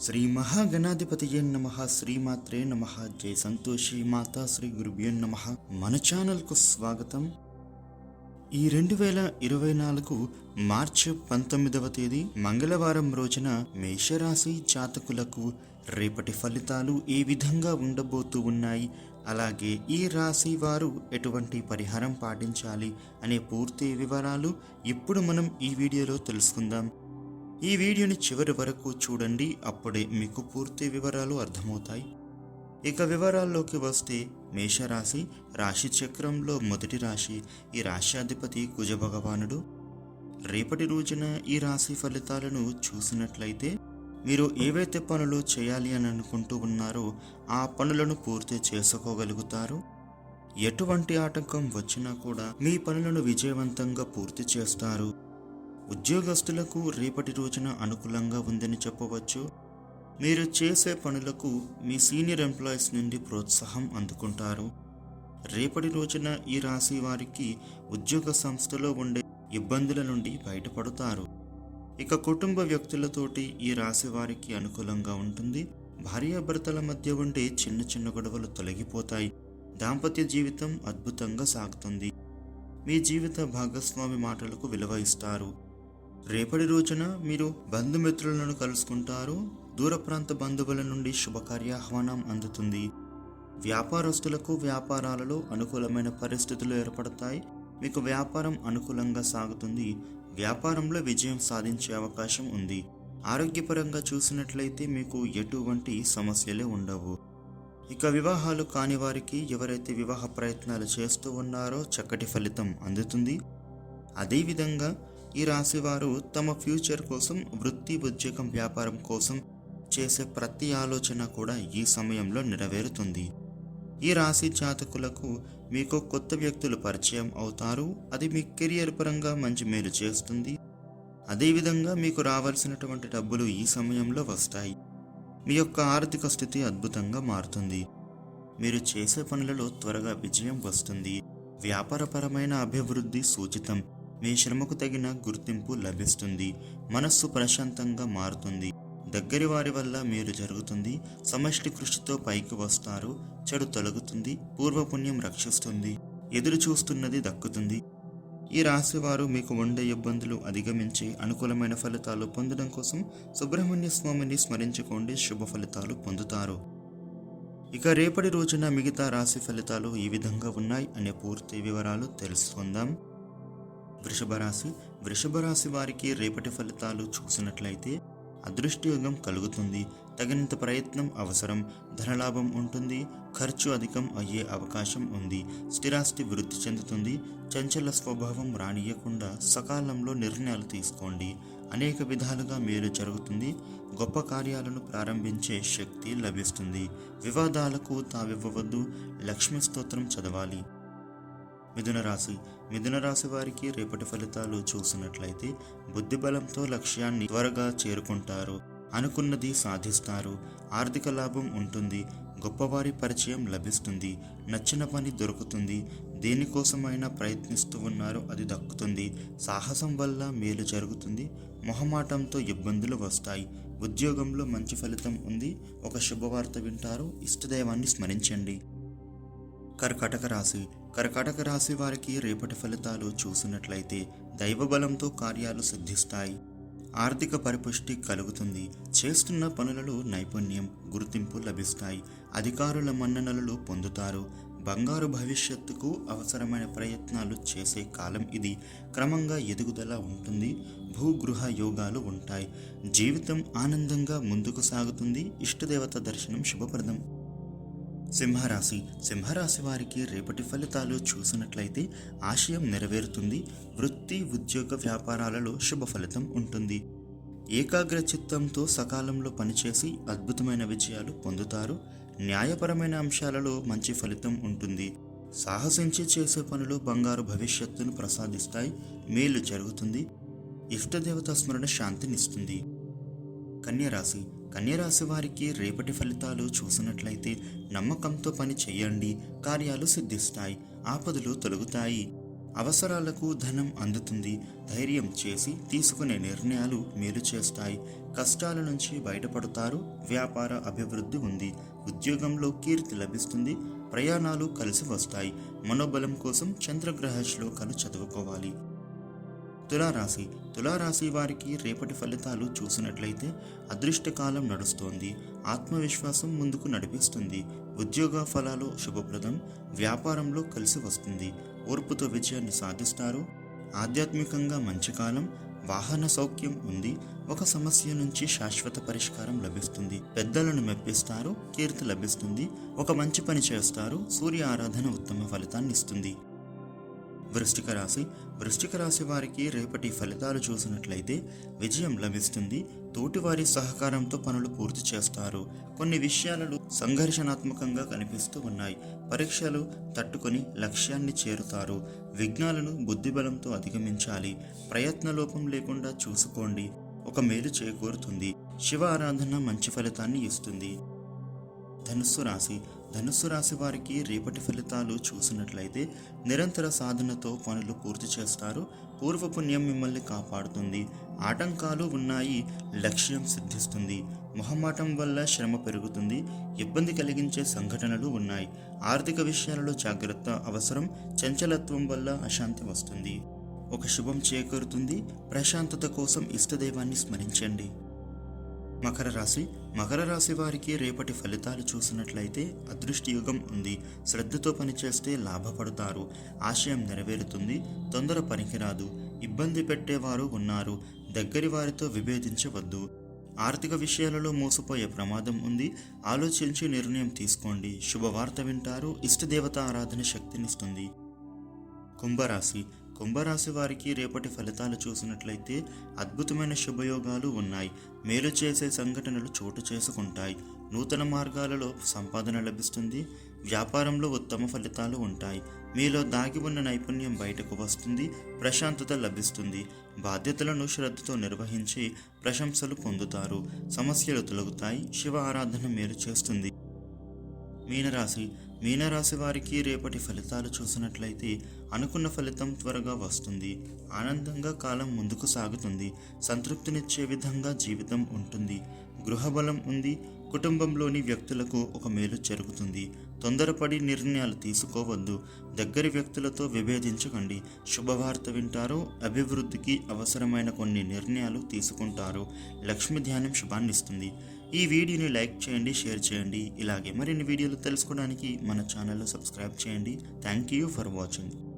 శ్రీ మహాగణాధిపతియే నమ శ్రీమాత్రే నమ జై సంతోషి మాతా శ్రీ గురుభ్యో నమ. మన ఛానల్కు స్వాగతం. ఈ రెండు వేల ఇరవై నాలుగు మార్చి పంతొమ్మిదవ తేదీ మంగళవారం రోజున మేషరాశి జాతకులకు రేపటి ఫలితాలు ఏ విధంగా ఉండబోతూ ఉన్నాయి? అలాగే ఈ రాశి వారు ఎటువంటి పరిహారం పాటించాలి అనే పూర్తి వివరాలు ఇప్పుడు మనం ఈ వీడియోలో తెలుసుకుందాం. ఈ వీడియోని చివరి వరకు చూడండి అప్పుడే మీకు పూర్తి వివరాలు అర్థమవుతాయి. ఇక వివరాల్లోకి వస్తే మేషరాశి రాశి చక్రంలో మొదటి రాశి ఈ రాశ్యాధిపతి కుజభగవానుడు. రేపటి రోజున ఈ రాశి ఫలితాలను చూసినట్లయితే మీరు ఏవైతే పనులు చేయాలి అని అనుకుంటూ ఉన్నారో ఆ పనులను పూర్తి చేసుకోగలుగుతారు. ఎటువంటి ఆటంకం వచ్చినా కూడా మీ పనులను విజయవంతంగా పూర్తి చేస్తారు. ఉద్యోగస్తులకు రేపటి రోజున అనుకూలంగా ఉందని చెప్పవచ్చు. మీరు చేసే పనులకు మీ సీనియర్ ఎంప్లాయీస్ నుండి ప్రోత్సాహం అందుకుంటారు. రేపటి రోజున ఈ రాశి వారికి ఉద్యోగ సంస్థలో ఉండే ఇబ్బందుల నుండి బయటపడతారు. ఇక కుటుంబ వ్యక్తులతోటి ఈ రాశి వారికి అనుకూలంగా ఉంటుంది. భార్యాభర్తల మధ్య ఉండే చిన్న చిన్న గొడవలు తొలగిపోతాయి. దాంపత్య జీవితం అద్భుతంగా సాగుతుంది. మీ జీవిత భాగస్వామి మాటలకు విలువ ఇస్తారు. రేపటి రోజున మీరు బంధుమిత్రులను కలుసుకుంటారు. దూర ప్రాంత బంధువుల నుండి శుభకార్యాహ్వానం అందుతుంది. వ్యాపారస్తులకు వ్యాపారాలలో అనుకూలమైన పరిస్థితులు ఏర్పడతాయి. మీకు వ్యాపారం అనుకూలంగా సాగుతుంది. వ్యాపారంలో విజయం సాధించే అవకాశం ఉంది. ఆరోగ్యపరంగా చూసినట్లయితే మీకు ఎటువంటి సమస్యలే ఉండవు. ఇక వివాహాలు కాని వారికి ఎవరైతే వివాహ ప్రయత్నాలు చేస్తూ ఉన్నారో చక్కటి ఫలితం అందుతుంది. అదేవిధంగా ఈ రాశి వారు తమ ఫ్యూచర్ కోసం వృత్తి ఉద్యోగం వ్యాపారం కోసం చేసే ప్రతి ఆలోచన కూడా ఈ సమయంలో నెరవేరుతుంది. ఈ రాశి జాతకులకు మీకు కొత్త వ్యక్తులు పరిచయం అవుతారు. అది మీ కెరియర్ పరంగా మంచి మేలు చేస్తుంది. అదేవిధంగా మీకు రావాల్సినటువంటి డబ్బులు ఈ సమయంలో వస్తాయి. మీ యొక్క ఆర్థిక స్థితి అద్భుతంగా మారుతుంది. మీరు చేసే పనులలో త్వరగా విజయం వస్తుంది. వ్యాపారపరమైన అభివృద్ధి సూచితం. మీ శ్రమకు తగిన గుర్తింపు లభిస్తుంది. మనస్సు ప్రశాంతంగా మారుతుంది. దగ్గరి వారి వల్ల మీరు జరుగుతుంది. సమష్టి కృషితో పైకి వస్తారు. చెడు తొలగుతుంది. పూర్వపుణ్యం రక్షిస్తుంది. ఎదురు చూస్తున్నది దక్కుతుంది. ఈ రాశి వారు మీకు ఉండే ఇబ్బందులు అధిగమించి అనుకూలమైన ఫలితాలు పొందడం కోసం సుబ్రహ్మణ్య స్వామిని స్మరించుకోండి. శుభ ఫలితాలు పొందుతారు. ఇక రేపటి రోజున మిగతా రాశి ఫలితాలు ఈ విధంగా ఉన్నాయి అనే పూర్తి వివరాలు తెలుసుకుందాం. వృషభరాశి వృషభరాశి వారికి రేపటి ఫలితాలు చూసినట్లయితే అదృష్టయోగం కలుగుతుంది. తగినంత ప్రయత్నం అవసరం. ధనలాభం ఉంటుంది. ఖర్చు అధికం అయ్యే అవకాశం ఉంది. స్థిరాస్తి వృద్ధి చెందుతుంది. చంచల స్వభావం రానియకుండా సకాలంలో నిర్ణయాలు తీసుకోండి. అనేక విధాలుగా మేలు జరుగుతుంది. గొప్ప కార్యాలను ప్రారంభించే శక్తి లభిస్తుంది. వివాదాలకు తావివ్వవద్దు. లక్ష్మీ స్తోత్రం చదవాలి. మిథున రాశి. మిథున రాశి వారికి రేపటి ఫలితాలు చూసినట్లయితే బుద్ధిబలంతో లక్ష్యాన్ని త్వరగా చేరుకుంటారు. అనుకున్నది సాధిస్తారు. ఆర్థిక లాభం ఉంటుంది. గొప్పవారి పరిచయం లభిస్తుంది. నచ్చిన పని దొరుకుతుంది. దేనికోసమైనా ప్రయత్నిస్తూ ఉన్నారో అది దక్కుతుంది. సాహసం వల్ల మేలు జరుగుతుంది. మొహమాటంతో ఇబ్బందులు వస్తాయి. ఉద్యోగంలో మంచి ఫలితం ఉంది. ఒక శుభవార్త వింటారు. ఇష్టదైవాన్ని స్మరించండి. కర్కాటక రాశి. కర్కాటక రాశి వారికి రేపటి ఫలితాలు చూసినట్లయితే దైవబలంతో కార్యాలు సిద్ధిస్తాయి. ఆర్థిక పరిపుష్టి కలుగుతుంది. చేస్తున్న పనులలో నైపుణ్యం గుర్తింపు లభిస్తాయి. అధికారుల మన్ననలు పొందుతారు. బంగారు భవిష్యత్తుకు అవసరమైన ప్రయత్నాలు చేసే కాలం ఇది. క్రమంగా ఎదుగుదల ఉంటుంది. భూగృహ యోగాలు ఉంటాయి. జీవితం ఆనందంగా ముందుకు సాగుతుంది. ఇష్టదేవత దర్శనం శుభప్రదం. సింహరాశి. సింహరాశి వారికి రేపటి ఫలితాలు చూసినట్లయితే ఆశయం నెరవేరుతుంది. వృత్తి ఉద్యోగ వ్యాపారాలలో శుభ ఫలితం ఉంటుంది. ఏకాగ్ర చిత్తంతో సకాలంలో పనిచేసి అద్భుతమైన విజయాలు పొందుతారు. న్యాయపరమైన అంశాలలో మంచి ఫలితం ఉంటుంది. సాహసించి చేసే పనులు బంగారు భవిష్యత్తును ప్రసాదిస్తాయి. మేలు జరుగుతుంది. ఇష్టదేవత స్మరణ శాంతినిస్తుంది. కన్యరాశి. కన్యరాశి వారికి రేపటి ఫలితాలు చూసినట్లయితే నమ్మకంతో పని చేయండి. కార్యాలు సిద్ధిస్తాయి. ఆపదలు తొలగుతాయి. అవసరాలకు ధనం అందుతుంది. ధైర్యం చేసి తీసుకునే నిర్ణయాలు మేలు చేస్తాయి. కష్టాల నుంచి బయటపడతారు. వ్యాపార అభివృద్ధి ఉంది. ఉద్యోగంలో కీర్తి లభిస్తుంది. ప్రయాణాలు కలిసి వస్తాయి. మనోబలం కోసం చంద్రగ్రహ శ్లోకాలు చదువుకోవాలి. తులారాశి. తులారాశి వారికి రేపటి ఫలితాలు చూసినట్లయితే అదృష్టకాలం నడుస్తోంది. ఆత్మవిశ్వాసం ముందుకు నడిపిస్తుంది. ఉద్యోగ ఫలాలు శుభప్రదం. వ్యాపారంలో కలిసి వస్తుంది. ఓర్పుతో విజయాన్ని సాధిస్తారు. ఆధ్యాత్మికంగా మంచి కాలం. వాహన సౌఖ్యం ఉంది. ఒక సమస్య నుంచి శాశ్వత పరిష్కారం లభిస్తుంది. పెద్దలను మెప్పిస్తారు. కీర్తి లభిస్తుంది. ఒక మంచి పని చేస్తారు. సూర్య ఆరాధన ఉత్తమ ఫలితాన్ని ఇస్తుంది. వృష్టిక రాశి. వృష్టిక రాశి వారికి రేపటి ఫలితాలు చూసినట్లయితే విజయం లభిస్తుంది. తోటివారి సహకారంతో పనులు పూర్తి చేస్తారు. కొన్ని విషయాలలో సంఘర్షణాత్మకంగా కనిపిస్తూ ఉన్నాయి. పరీక్షలు తట్టుకొని లక్ష్యాన్ని చేరుతారు. విఘ్నాలను బుద్ధిబలంతో అధిగమించాలి. ప్రయత్నలోపం లేకుండా చూసుకోండి. ఒక మేలు చేకూరుతుంది. శివ ఆరాధన మంచి ఫలితాన్ని ఇస్తుంది. ధనుస్సు రాశి. ధనుసు రాశి వారికి రేపటి ఫలితాలు చూసినట్లయితే నిరంతర సాధనతో పనులు పూర్తి చేస్తారు. పూర్వపుణ్యం మిమ్మల్ని కాపాడుతుంది. ఆటంకాలు ఉన్నాయి. లక్ష్యం సిద్ధిస్తుంది. మొహమాటం వల్ల శ్రమ పెరుగుతుంది. ఇబ్బంది కలిగించే సంఘటనలు ఉన్నాయి. ఆర్థిక విషయాలలో జాగ్రత్త అవసరం. చంచలత్వం వల్ల అశాంతి వస్తుంది. ఒక శుభం చేకూరుతుంది. ప్రశాంతత కోసం ఇష్టదైవాన్ని స్మరించండి. మకర రాశి. మకర రాశి వారికి రేపటి ఫలితాలు చూసినట్లయితే అదృష్టయుగం ఉంది. శ్రద్ధతో పనిచేస్తే లాభపడతారు. ఆశయం నెరవేరుతుంది. తొందర పనికిరాదు. ఇబ్బంది పెట్టేవారు ఉన్నారు. దగ్గరి వారితో విభేదించవద్దు. ఆర్థిక విషయాలలో మోసపోయే ప్రమాదం ఉంది. ఆలోచించి నిర్ణయం తీసుకోండి. శుభవార్త వింటారు. ఇష్టదేవత ఆరాధన శక్తినిస్తుంది. కుంభరాశి. కుంభరాశి వారికి రేపటి ఫలితాలు చూసినట్లయితే అద్భుతమైన శుభయోగాలు ఉన్నాయి. మేలు చేసే సంఘటనలు చోటు చేసుకుంటాయి. నూతన మార్గాలలో సంపాదన లభిస్తుంది. వ్యాపారంలో ఉత్తమ ఫలితాలు ఉంటాయి. మీలో దాగి ఉన్న నైపుణ్యం బయటకు వస్తుంది. ప్రశాంతత లభిస్తుంది. బాధ్యతలను శ్రద్ధతో నిర్వహించి ప్రశంసలు పొందుతారు. సమస్యలు తొలగుతాయి. శివ ఆరాధన మేలు చేస్తుంది. మీనరాశి మీనరాశి వారికి రేపటి ఫలితాలు చూసినట్లయితే అనుకున్న ఫలితం త్వరగా వస్తుంది. ఆనందంగా కాలం ముందుకు సాగుతుంది. సంతృప్తినిచ్చే విధంగా జీవితం ఉంటుంది. గృహబలం ఉంది. కుటుంబంలోని వ్యక్తులకు ఒక మేలు జరుగుతుంది. తొందరపడి నిర్ణయాలు తీసుకోవద్దు. దగ్గరి వ్యక్తులతో విభేదించకండి. శుభవార్త వింటారు. అభివృద్ధికి అవసరమైన కొన్ని నిర్ణయాలు తీసుకుంటారు. లక్ష్మి ధ్యానం శుభాన్నిస్తుంది ఈ వీడియోని లైక్ చేయండి షేర్ చేయండి. ఇలాగే మరిన్ని వీడియోలు తెలుసుకోవడానికి మన ఛానల్లో సబ్స్క్రైబ్ చేయండి. Thank you for watching.